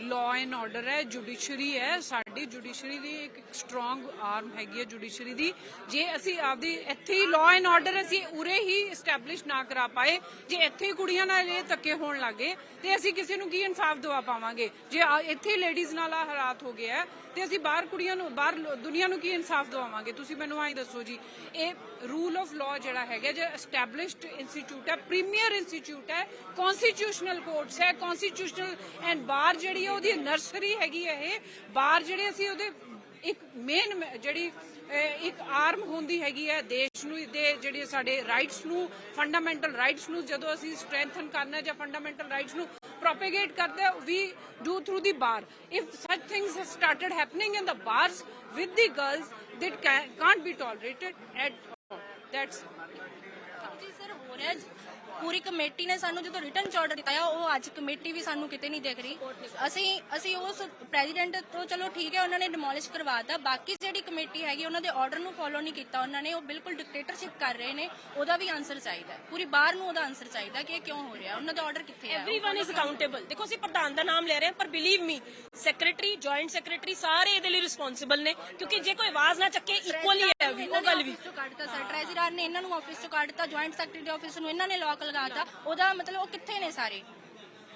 [SPEAKER 5] ਲਾਅ ਐਂਡ ਆਰਡਰ ਹੈ ਜੁਡੀਸ਼ਰੀ ਹੈ ਸਾਡੀ ਜੁਡੀਸ਼ਰੀ ਦੀ ਇੱਕ ਸਟਰੋਂਗ ਆਰਮ ਹੈਗੀ ਹੈ ਜੁਡੀਸ਼ਰੀ ਦੀ। ਜੇ ਅਸੀਂ ਆਪਦੀ ਇੱਥੇ ਹੀ ਲਾਅ ਐਂਡ ਆਰਡਰ ਅਸੀਂ ਉਰੇ ਹੀ ਐਸਟੈਬਲਿਸ਼ ਨਾ ਕਰਾ ਪਾਏ ਜੇ ਇੱਥੇ ਹੀ ਕੁੜੀਆਂ ਨਾਲ ਇਹ ਧੱਕੇ ਹੋਣ ਲੱਗੇ ਤੇ ਅਸੀਂ ਕਿਸੇ ਨੂੰ ਕੀ ਇਨਸਾਫ ਦਵਾ ਪਾਵਾਂਗੇ? ਜੇ ਆ- ਇੱਥੇ ਲੇਡੀਜ਼ ਨਾਲ ਆ ਹਾਲਾਤ ਹੋ ਗਿਆ ਤੇ ਅਸੀਂ ਬਾਹਰ ਕੁੜੀਆਂ ਨੂੰ, ਬਾਹਰ ਲੋ- ਦੁਨੀਆ ਨੂੰ ਕੀ ਇਨਸਾਫ ਦਵਾਵਾਂਗੇ? ਤੁਸੀਂ ਮੈਨੂੰ ਆਈ ਦੱਸੋ ਜੀ, ਇਹ ਰੂਲ ਆਫ ਲਾਅ ਜਿਹੜਾ ਹੈਗਾ ਜੇ ਐਸਟੈਬਲਿਸ਼ਡ ਇੰਸਟੀਚਿਊਟ ਹੈ ਪ੍ਰੀਮੀਅਰ ਇੰਸਟੀਚਿਊਟ ਹੈ ਕਨਸਟੀਟਿਊਸ਼ਨਲ ਕੋਰਟਸ ਹੈ ਕਨਸਟੀਟਿਊਸ਼ਨਲ ਐਂਡ ਬਾਰ ਜਿਹੜੀ ਹੈ ਉਹਦੀ ਨਰਸਰੀ ਹੈਗੀ ਹੈ ਇਹ ਬਾਰ ਜਿਹੜੇ ਅਸੀਂ ਉਹਦੇ ਇੱਕ ਮੇਨ ਜਿਹੜੀ ਇੱਕ ਆਰਮ ਹੁੰਦੀ ਹੈਗੀ ਹੈ ਦੇਸ਼ ਨੂੰ ਦੇ ਜਿਹੜੇ ਸਾਡੇ ਰਾਈਟਸ ਨੂੰ ਫੰਡਾਮੈਂਟਲ ਰਾਈਟਸ ਨੂੰ ਜਦੋਂ ਅਸੀਂ ਸਟਰੈਂਥਨ ਕਰਨਾ ਜਾਂ ਫੰਡਾਮੈਂਟਲ ਰਾਈਟਸ ਨੂੰ propagate ਕਰਦੇ we do through the bar if such things have started happening in the bars with the girls that can, can't be tolerated at all that's
[SPEAKER 2] ਜੀ sir ਹੋ ਰਿਹਾ ਪੂਰੀ ਕਮੇਟੀ ਨੇ ਸਾਨੂੰ ਜਦੋਂ ਰਿਟਰਨ ਚ order ਦਿੱਤਾ, ਉਹ ਅੱਜ ਕਮੇਟੀ ਵੀ ਸਾਨੂੰ ਕਿਤੇ ਨਹੀਂ ਦੇਖ ਰਹੀ। ਅਸੀਂ ਅਸੀਂ ਉਸ ਪ੍ਰੈਜ਼ੀਡੈਂਟ ਤੋਂ ਚਲੋ ਠੀਕ ਹੈ, ਉਹਨਾਂ ਨੇ ਡਿਮੋਲਿਸ਼ ਕਰਵਾਤਾ। ਬਾਕੀ ਜਿਹੜੀ ਕਮੇਟੀ ਹੈਗੀ, ਉਹਨਾਂ ਦੇ ਆਰਡਰ ਨੂੰ ਫੋਲੋ ਨਹੀਂ ਕੀਤਾ ਉਹਨਾਂ ਨੇ, ਉਹ ਬਿਲਕੁਲ ਡਿਕਟੇਟਰਸ਼ਿਪ ਕਰ ਰਹੇ ਨੇ, ਉਹਦਾ ਵੀ ਆਨਸਰ ਚਾਹੀਦਾ ਪੂਰੀ ਬਾਹਰ ਨੂੰ ਉਹਦਾ ਆਨਸਰ ਚਾਹੀਦਾ ਕਿ ਇਹ ਕਿਉਂ ਹੋ ਰਿਹਾ, ਉਹਨਾਂ ਦਾ ਆਰਡਰ ਕਿੱਥੇ ਹੈ?
[SPEAKER 1] ਐਵਰੀਵਨ ਇਜ਼ ਅਕਾਊਂਟੇਬਲ ਦੇਖੋ, ਅਸੀਂ ਪ੍ਰਧਾਨ ਦਾ ਨਾਮ ਲੈ ਰਹੇ ਹਾਂ, ਪਰ believe me secretary joint secretary ਸਾਰੇ ਇਹਦੇ ਲਈ ਰਿਸਪੌਂਸਿਬਲ ਨੇ, ਕਿਉਂਕਿ ਜੇ ਕੋਈ ਆਵਾਜ਼ ਨਾ ਚੱਕੇ ਇਕੁਅਲੀ ਹੈ ਵੀ ਉਹ ਗੱਲ ਵੀ
[SPEAKER 2] ਚੋਂ ਕੱਢਤਾ ਸਰ ਟ੍ਰੈਜ਼ਰਰ ਨੇ ਇਹਨਾਂ ਨੂੰ ਆਫਿਸ ਚੋਂ ਕੱਢਤਾ ਜੁਆਇੰਟ ਸੈਕਟਰੀ ਦੇ ਆਫਿਸ ਨੂੰ ਇਹਨਾਂ ਨੇ ਲੋਕ ਲਗਾਤਾ ਉਹਦਾ ਮਤਲਬ ਉਹ ਕਿੱਥੇ ਨੇ ਸਾਰੇ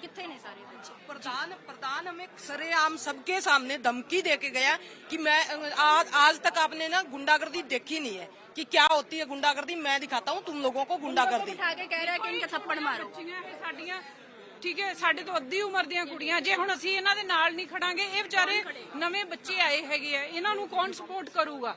[SPEAKER 2] ਕਿੱਥੇ ਨੇ ਸਾਰੇ
[SPEAKER 6] प्रधान प्रधान हमें सरेआम सबके सामने धमकी दे के गया कि मैं आज आज तक आपने ना गुंडागर्दी देखी नहीं है कि क्या होती है गुंडागर्दी मैं दिखाता हूँ तुम लोगों को गुंडागर्दी
[SPEAKER 2] ਬਿਠਾ ਕੇ ਕਹਿ ਰਿਹਾ ਕਿ ਇਨਕੇ ਥੱਪੜ ਮਾਰੋ
[SPEAKER 5] ਬੱਚੀਆਂ ਇਹ ਸਾਡੀਆਂ ਠੀਕ ਹੈ ਸਾਡੇ ਤੋਂ ਅੱਧੀ ਉਮਰ ਦੀਆਂ ਕੁੜੀਆਂ ਜੇ ਹੁਣ ਅਸੀਂ ਇਹਨਾਂ ਦੇ ਨਾਲ ਨਹੀਂ ਖੜਾਂਗੇ ਇਹ ਵਿਚਾਰੇ ਨਵੇਂ ਬੱਚੇ ਆਏ ਹੈਗੇ ਆ ਇਹਨਾਂ ਨੂੰ ਕੌਣ ਸਪੋਰਟ ਕਰੂਗਾ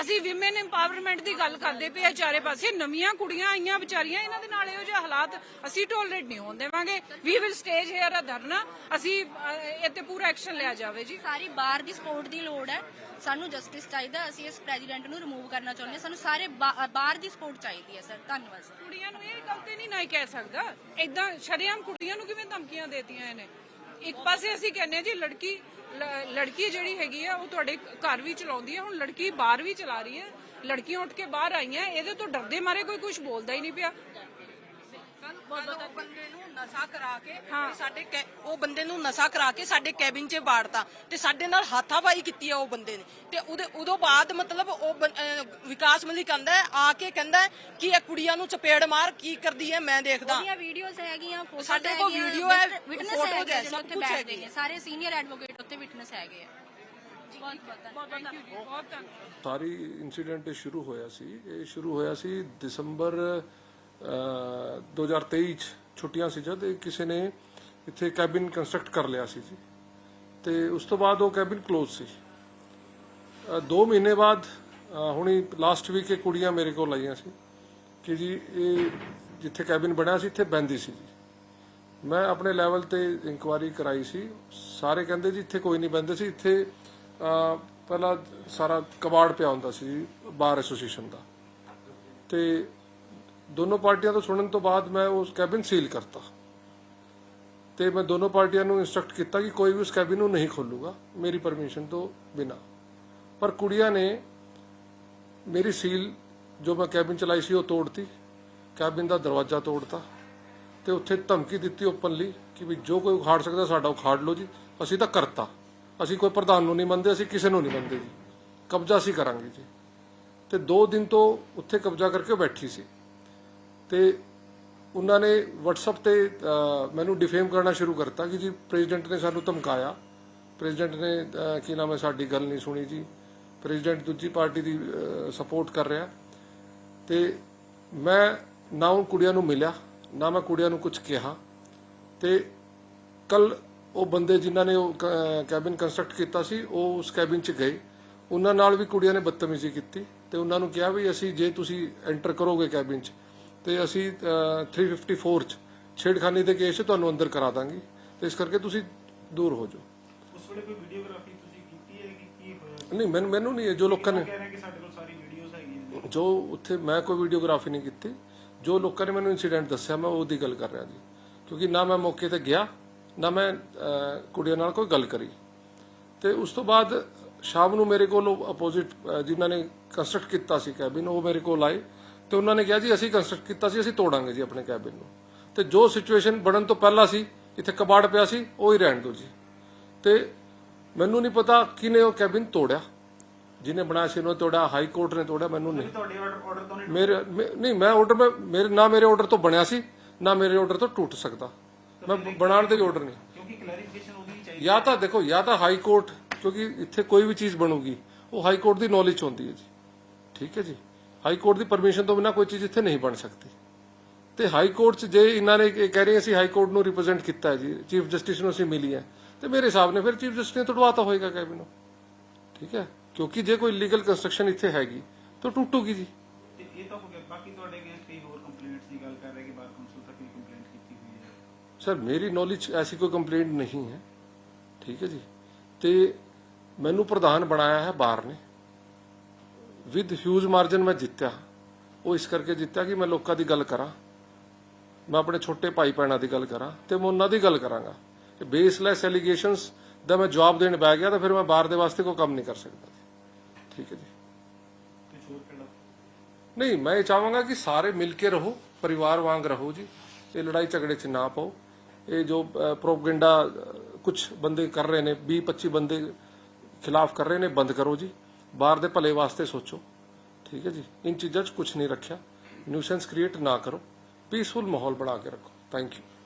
[SPEAKER 5] ਅਸੀਂ ਵਿਮਨ ਇੰਪਾਵਰਮੈਂਟ ਦੀ ਗੱਲ ਕਰਦੇ ਪਏ ਆ ਚਾਰੇ ਪਾਸੇ ਨਵੀਆਂ ਕੁੜੀਆਂ ਆਈਆਂ ਵਿਚਾਰੀਆਂ ਇਹਨਾਂ ਦੇ ਨਾਲ ਇਹੋ ਜਿਹੇ ਹਾਲਾਤ ਅਸੀਂ ਟੋਲਰੇਟ ਨਹੀਂ ਹੋਣ ਦੇਵਾਂਗੇ। We will stage here uh dharna ਅਸੀਂ ਅਹ, ਤੇ ਪੂਰਾ ਐਕਸ਼ਨ ਲਿਆ ਜਾਵੇ ਜੀ।
[SPEAKER 2] ਸਾਰੀ ਬਾਹਰ ਦੀ ਸਪੋਰਟ ਦੀ ਲੋੜ ਹੈ। ਸਾਨੂੰ ਜਸਟਿਸ ਚਾਹੀਦਾ ਅਸੀਂ ਇਸ ਪ੍ਰੈਜ਼ੀਡੈਂਟ ਨੂੰ ਰਿਮੂਵ ਕਰਨਾ ਚਾਹੁੰਦੇ ਹਾਂ। ਸਾਨੂੰ ਸਾਰੇ ਬਾ- ਬਾਹਰ ਦੀ ਸਪੋਰਟ ਚਾਹੀਦੀ ਹੈ ਸਰ। ਧੰਨਵਾਦ ਸਰ।
[SPEAKER 5] ਕੁੜੀਆਂ ਨੂੰ ਇਹ ਗੱਲ ਤੇ ਨਹੀਂ ਨਾ ਕਹਿ ਸਕਦਾ। ਇਦਾਂ ਸ਼ਰੇਆਮ ਕੁੜੀਆਂ ਨੂੰ ਕਿਵੇਂ ਧਮਕੀਆਂ ਦੇਤੀਆਂ ਇਹਨੇ? ਇੱਕ ਪਾਸੇ ਅਸੀਂ ਕਹਿੰਨੇ ਜੀ ਲੜਕੀ ਲੜਕੀ ਜਿਹੜੀ ਹੈਗੀ ਆ, ਉਹ ਤੁਹਾਡੇ ਘਰ ਵੀ ਚਲਾਉਂਦੀ ਹੈ ਹੁਣ ਲੜਕੀ ਬਾਹਰ ਵੀ ਚਲਾ ਰਹੀ ਹੈ ਲੜਕੀਆਂ ਉੱਠ ਕੇ ਬਾਹਰ ਆਈਆਂ, ਇਹਦੇ ਤੋਂ ਡਰਦੇ ਮਾਰੇ ਕੋਈ ਕੁਝ ਬੋਲਦਾ ਹੀ ਨਹੀਂ ਪਿਆ।
[SPEAKER 6] ਉਹ ਬੰਦੇ ਨੂੰ ਨਸ਼ਾ ਕਰਾ ਕੇ ਤੇ ਸਾਡੇ ਕੈ- ਉਹ ਬੰਦੇ ਨੂੰ ਨਸ਼ਾ ਕਰਾ ਕੇ ਸਾਡੇ ਕੈਬਿਨ 'ਚ ਬਾੜਤਾ ਤੇ ਸਾਡੇ ਨਾਲ ਹਾਥਾਪਾਈ ਕੀਤੀ ਆ ਉਹ ਬੰਦੇ ਨੇ। ਤੇ ਉਹਦੇ ਉਦੋਂ ਬਾਅਦ ਮਤਲਬ ਉਹ ਬੰ- ਅਹ ਵਿਕਾਸ ਮਲਿਕ ਕਹਿੰਦਾ ਹੈ, ਆ ਕੇ ਕਹਿੰਦਾ ਹੈ ਕਿ ਇਹ ਕੁੜੀਆਂ ਨੂੰ ਚਪੇੜ ਮਾਰ ਕੀ ਕਰਦੀ ਹੈ ਮੈਂ ਦੇਖਦਾ।
[SPEAKER 2] ਉਹਦੀਆਂ ਵੀਡੀਓਜ਼ ਹੈਗੀਆਂ ਫੋਟੋਜ਼
[SPEAKER 6] ਸਾਡੇ ਕੋਲ video ਹੈ, photos ਹੈ, ਸਭ ਕੁਛ
[SPEAKER 2] ਹੈਗੀ ਨੇ ਸਾਰੇ ਸੀਨੀਅਰ ਐਡਵੋਕੇਟ ਉੱਥੇ ਵਿਟਨੈਸ ਹੈਗੇ ਆ। ਬਹੁਤ ਬਹੁਤ ਧੰਨਵਾਦ।
[SPEAKER 5] ਬਹੁਤ ਧੰਨਵਾਦ।
[SPEAKER 3] ਸਾਰੀ ਇਨਸੀਡੈਂਟ ਇਹ ਸ਼ੁਰੂ ਹੋਇਆ ਸੀ। ਇਹ ਸ਼ੁਰੂ ਹੋਇਆ ਸੀ ਦਸੰਬਰ 2023 ਚ ਛੁੱਟੀਆਂ ਸੀ ਜਦ ਕਿਸੇ ਨੇ ਇੱਥੇ ਕੈਬਿਨ ਕੰਸਟਰਕਟ ਕਰ ਲਿਆ ਸੀ ਜੀ। ਤੇ ਉਸ ਤੋਂ ਬਾਅਦ ਉਹ ਕੈਬਿਨ ক্লোਜ਼ ਸੀ। 2 ਮਹੀਨੇ ਬਾਅਦ ਹੁਣੀ ਲਾਸਟ ਵੀਕ ਇਹ ਕੁੜੀਆਂ ਮੇਰੇ ਕੋਲ ਆਈਆਂ ਸੀ ਕਿ ਜੀ, ਇਹ ਜਿੱਥੇ ਕੈਬਿਨ ਬਣਿਆ ਸੀ, ਇੱਥੇ ਬੈੰਦੀ ਸੀ ਜੀ। ਮੈਂ ਆਪਣੇ ਲੈਵਲ ਤੇ ਇਨਕੁਆਇਰੀ ਕਰਾਈ ਸੀ। ਸਾਰੇ ਕਹਿੰਦੇ ਜੀ, ਇੱਥੇ ਕੋਈ ਨਹੀਂ ਬੰਦੇ ਸੀ। ਇੱਥੇ ਪਹਿਲਾਂ ਸਾਰਾ ਕਬਾੜ ਪਿਆ ਹੁੰਦਾ ਸੀ ਬਾਰ ਐਸੋਸੀਏਸ਼ਨ ਦਾ। ਤੇ ਦੋਨੋਂ ਪਾਰਟੀਆਂ ਤੋਂ ਸੁਣਨ ਤੋਂ ਬਾਅਦ ਮੈਂ ਉਸ ਕੈਬਿਨ ਸੀਲ ਕਰਤਾ। ਤੇ ਮੈਂ ਦੋਨੋਂ ਪਾਰਟੀਆਂ ਨੂੰ ਇਨਸਟਰਕਟ ਕੀਤਾ ਕਿ ਕੋਈ ਵੀ ਉਸ ਕੈਬਿਨ ਨੂੰ ਨਹੀਂ ਖੋਲੂਗਾ, ਮੇਰੀ ਪਰਮਿਸ਼ਨ ਤੋਂ ਬਿਨਾ। ਪਰ ਕੁੜੀਆਂ ਨੇ ਮੇਰੀ ਸੀਲ ਜੋ ਮੈਂ ਕੈਬਿਨ ਚਲਾਈ ਸੀ ਉਹ ਤੋੜਤੀ। ਕੈਬਿਨ ਦਾ ਦਰਵਾਜ਼ਾ ਤੋੜਤਾ ਤੇ ਉੱਥੇ ਧਮਕੀ ਦਿੱਤੀ ਓਪਨਲੀ ਕਿ ਵੀ ਜੋ ਕੋਈ ਉਖਾੜ ਸਕਦਾ ਸਾਡਾ ਉਖਾੜ ਲਓ ਜੀ, ਅਸੀਂ ਤਾਂ ਕਰਤਾ। ਅਸੀਂ ਕੋਈ ਪ੍ਰਧਾਨ ਨੂੰ ਨਹੀਂ ਮੰਨਦੇ, ਅਸੀਂ ਕਿਸੇ ਨੂੰ ਨਹੀਂ ਮੰਨਦੇ ਜੀ। ਕਬਜ਼ਾ ਅਸੀਂ ਕਰਾਂਗੇ ਜੀ। ਤੇ 2 ਦਿਨ ਤੋਂ ਉੱਥੇ ਕਬਜ਼ਾ ਕਰਕੇ ਬੈਠੀ ਸੀ। ਤੇ ਉਹਨਾਂ ਨੇ WhatsApp ਤੇ ਮੈਨੂੰ ਡਿਫੇਮ ਕਰਨਾ ਸ਼ੁਰੂ ਕਰਤਾ ਕਿ ਜੀ ਪ੍ਰੈਜ਼ੀਡੈਂਟ ਨੇ ਸਾਨੂੰ ਧਮਕਾਇਆ। ਪ੍ਰੈਜ਼ੀਡੈਂਟ ਨੇ ਕੀ ਨਾਮ ਹੈ, ਸਾਡੀ ਗੱਲ ਨਹੀਂ ਸੁਣੀ ਜੀ। ਪ੍ਰੈਜ਼ੀਡੈਂਟ ਦੂਜੀ ਪਾਰਟੀ ਦੀ ਸਪੋਰਟ ਕਰ ਰਿਹਾ। ਤੇ ਮੈਂ ਨਾ ਉਹ ਕੁੜੀਆਂ ਨੂੰ ਮਿਲਿਆ, ਨਾ ਮੈਂ ਕੁੜੀਆਂ ਨੂੰ ਕੁਝ ਕਿਹਾ। ਤੇ ਕੱਲ ਉਹ ਬੰਦੇ ਜਿਨ੍ਹਾਂ ਨੇ ਉਹ ਕੈਬਿਨ ਕੰਸਟਰਕਟ ਕੀਤਾ ਸੀ, ਉਹ ਉਸ ਕੈਬਿਨ 'ਚ ਗਏ। ਉਹਨਾਂ ਨਾਲ ਵੀ ਕੁੜੀਆਂ ਨੇ ਬਦਤਮੀਜ਼ੀ ਕੀਤੀ ਤੇ ਉਹਨਾਂ ਨੂੰ ਕਿਹਾ ਵੀ ਅਸੀਂ ਜੇ ਤੁਸੀਂ ਐਂਟਰ ਕਰੋਗੇ ਕੈਬਿਨ 'ਚ ਤੇ ਅਸੀਂ ਅਹ, 354 'ਚ ਛੇੜਖਾਨੀ ਦੇ ਕੇਸ 'ਚ ਤੁਹਾਨੂੰ ਅੰਦਰ ਕਰਾ ਦਾਂਗੇ। ਤੇ ਇਸ ਕਰਕੇ ਤੁਸੀਂ ਦੂਰ ਹੋ ਜਾਓ।
[SPEAKER 4] ਉਸ ਵੇਲੇ ਕੋਈ ਵੀਡੀਓਗ੍ਰਾਫੀ ਤੁਸੀਂ ਕੀਤੀ ਹੈ ਕਿ ਕੀ ਹੋਇਆ?
[SPEAKER 3] ਨਹੀਂ ਮੈਨੂੰ ਮੈਨੂੰ ਨਹੀਂ ਜੋ ਲੋਕਾਂ ਨੇ
[SPEAKER 4] ਕਹਿ ਰਹੇ ਕਿ ਸਾਡੇ ਕੋਲ ਸਾਰੀ ਵੀਡੀਓਜ਼ ਹੈਗੀਆਂ
[SPEAKER 3] ਜੋ ਉੱਥੇ ਮੈਂ ਕੋਈ ਵੀਡੀਓਗ੍ਰਾਫੀ ਨਹੀਂ ਕੀਤੀ। ਜੋ ਲੋਕਾਂ ਨੇ ਮੈਨੂੰ ਇਨਸੀਡੈਂਟ ਦੱਸਿਆ ਮੈਂ ਉਹਦੀ ਗੱਲ ਕਰ ਰਿਹਾ ਜੀ। ਕਿਉਂਕਿ ਨਾ ਮੈਂ ਮੌਕੇ ਤੇ ਗਿਆ ਨਾ ਮੈਂ ਕੁੜੀਆਂ ਨਾਲ ਕੋਈ ਗੱਲ ਕਰੀ। ਤੇ ਉਸ ਤੋਂ ਬਾਅਦ ਸ਼ਾਮ ਨੂੰ ਮੇਰੇ ਕੋਲ ਆਪੋਜ਼ਿਟ ਜਿਨ੍ਹਾਂ ਨੇ ਕੰਸਟਰਕਟ ਕੀਤਾ ਸੀ ਕੈਬਿਨ ਉਹ ਮੇਰੇ ਕੋਲ ਆਏ। ਤੇ ਉਹਨਾਂ ਨੇ ਕਿਹਾ ਜੀ ਅਸੀਂ ਕੰਸਟਰਕਟ ਕੀਤਾ ਸੀ ਅਸੀਂ ਤੋੜਾਂਗੇ ਜੀ ਆਪਣੇ ਕੈਬਿਨ ਨੂੰ। ਤੇ ਜੋ ਸਿਚੁਏਸ਼ਨ ਬਣਨ ਤੋਂ ਪਹਿਲਾਂ ਸੀ ਇੱਥੇ ਕਬਾੜ ਪਿਆ ਸੀ ਉਹ ਹੀ ਰਹਿਣ ਦਿਓ ਜੀ। ਤੇ ਮੈਨੂੰ ਨਹੀਂ ਪਤਾ ਕਿਨੇ ਉਹ ਕੈਬਿਨ ਤੋੜਿਆ। ਜਿਹਨੇ ਬਣਾਇਆ ਸੀ ਉਹਨੇ ਤੋੜਿਆ ਹਾਈ ਕੋਰਟ ਨੇ ਤੋੜਿਆ ਮੈਨੂੰ ਨਹੀਂ।
[SPEAKER 4] ਤੁਹਾਡੇ ਆਰਡਰ ਤੋਂ ਨਹੀਂ
[SPEAKER 3] ਮੇਰੇ ਨਹੀਂ ਮੈਂ ਆਰਡਰ ਮੇਰੇ ਨਾ ਮੇਰੇ ਆਰਡਰ ਤੋਂ ਬਣਿਆ ਸੀ ਨਾ ਮੇਰੇ ਆਰਡਰ ਤੋਂ ਟੁੱਟ ਸਕਦਾ। ਮੈਂ ਬਣਾਉਣ ਦੇ ਆਰਡਰ ਨਹੀਂ।
[SPEAKER 4] ਕਿਉਂਕਿ ਕਲੈਰੀਫਿਕੇਸ਼ਨ ਉਹਦੀ ਚਾਹੀਦੀ
[SPEAKER 3] ਜਾਂ ਤਾਂ ਦੇਖੋ ਜਾਂ ਤਾਂ ਹਾਈ ਕੋਰਟ ਕਿਉਂਕਿ ਇੱਥੇ ਕੋਈ ਵੀ ਚੀਜ਼ ਬਣੂਗੀ ਉਹ ਹਾਈ ਕੋਰਟ ਦੀ ਨੌਲੇਜ ਹੁੰਦੀ ਹੈ ਜੀ। ਠੀਕ ਹੈ ਜੀ? ਹਾਈ ਕੋਰਟ ਦੀ ਪਰਮਿਸ਼ਨ ਤੋਂ ਬਿਨਾ ਕੋਈ ਚੀਜ਼ ਇੱਥੇ ਨਹੀਂ ਬਣ ਸਕਦੀ। ਤੇ ਹਾਈ ਕੋਰਟ 'ਚ ਜੇ ਇਹਨਾਂ ਨੇ ਕਹਿ ਰਹੇ ਅਸੀਂ ਹਾਈ ਕੋਰਟ ਨੂੰ ਰਿਪਰੈਜ਼ੈਂਟ ਕੀਤਾ ਹੈ ਜੀ ਚੀਫ ਜਸਟਿਸ ਨੂੰ ਅਸੀਂ ਮਿਲੀ ਹੈ ਤੇ ਮੇਰੇ ਹਿਸਾਬ ਨੇ ਫਿਰ ਚੀਫ ਜਸਟਿਸ ਨੇ ਤੁੜਵਾਤਾ ਹੋਏਗਾ ਕੈਬਿਨ ਨੂੰ। ਠੀਕ ਹੈ? ਕਿਉਂਕਿ ਜੇ ਕੋਈ ਲੀਗਲ ਕੰਸਟਰਕਸ਼ਨ ਇੱਥੇ ਹੈਗੀ ਤਾਂ ਟੁੱਟੂਗੀ ਜੀ।
[SPEAKER 4] ਤੇ ਇਹ ਤਾਂ ਹੋ ਗਿਆ ਬਾਕੀ ਤੁਹਾਡੇ ਅਗੇਂਸਟ ਕਈ ਹੋਰ ਕੰਪਲੇਂਟਸ ਦੀ ਗੱਲ ਕਰ ਰਹੇ ਕਿ ਬਾਰ ਕੌਂਸਲ ਤੱਕ ਵੀ ਕੰਪਲੇਂਟ ਕੀਤੀ ਹੋਈ ਹੈ।
[SPEAKER 3] ਸਰ ਮੇਰੀ ਨੌਲੇਜ ਐਸੀ ਕੋਈ ਕੰਪਲੇਂਟ ਨਹੀਂ ਹੈ। ਠੀਕ ਹੈ ਜੀ? ਤੇ ਮੈਨੂੰ ਪ੍ਰਧਾਨ ਬਣਾਇਆ ਹੈ ਬਾਰ ਨੇ। ਵਿਦ ਹਿਊਜ ਮਾਰਜਨ ਮੈਂ ਜਿੱਤਿਆ। ਉਹ ਇਸ ਕਰਕੇ ਜਿੱਤਿਆ ਕਿ ਮੈਂ ਲੋਕਾਂ ਦੀ ਗੱਲ ਕਰਾਂ। ਮੈਂ ਆਪਣੇ ਛੋਟੇ ਭਾਈ ਭੈਣਾਂ ਦੀ ਗੱਲ ਕਰਾਂ ਤੇ ਮੈਂ ਉਹਨਾਂ ਦੀ ਗੱਲ ਕਰਾਂਗਾ। ਕਿ ਬੇਸਲੈਸ ਐਲੀਗੇਸ਼ਨਸ ਦਾ ਮੈਂ ਜਵਾਬ ਦੇਣ ਬੈ ਗਿਆ ਤਾਂ ਫਿਰ ਮੈਂ ਬਾਹਰ ਦੇ ਵਾਸਤੇ ਕੋਈ ਕੰਮ ਨਹੀਂ ਕਰ ਸਕਦਾ। ਠੀਕ ਹੈ ਜੀ। ਨਹੀਂ ਮੈਂ ਇਹ ਚਾਹਾਂਗਾ ਕਿ ਸਾਰੇ ਮਿਲ ਕੇ ਰਹੋ ਪਰਿਵਾਰ ਵਾਂਗ ਰਹੋ ਜੀ। ਇਹ ਲੜਾਈ ਝਗੜੇ 'ਚ ਨਾ ਪਾਓ। ਇਹ ਜੋ ਪ੍ਰੋਪਗੈਂਡਾ ਕੁਝ ਬੰਦੇ ਕਰ ਰਹੇ ਨੇ 20 25 ਬੰਦੇ ਖਿਲਾਫ ਕਰ ਰਹੇ ਨੇ ਬੰਦ ਕਰੋ ਜੀ। ਬਾਹਰ ਦੇ ਭਲੇ ਵਾਸਤੇ ਸੋਚੋ। ਠੀਕ ਹੈ ਜੀ? ਇਨ ਚੀਜ਼ਾਂ 'ਚ ਕੁਝ ਨਹੀਂ ਰੱਖਿਆ। ਨਿਊਸੈਂਸ ਕ੍ਰੀਏਟ ਨਾ ਕਰੋ। ਪੀਸਫੁਲ ਮਾਹੌਲ ਬਣਾ ਕੇ ਰੱਖੋ। Thank you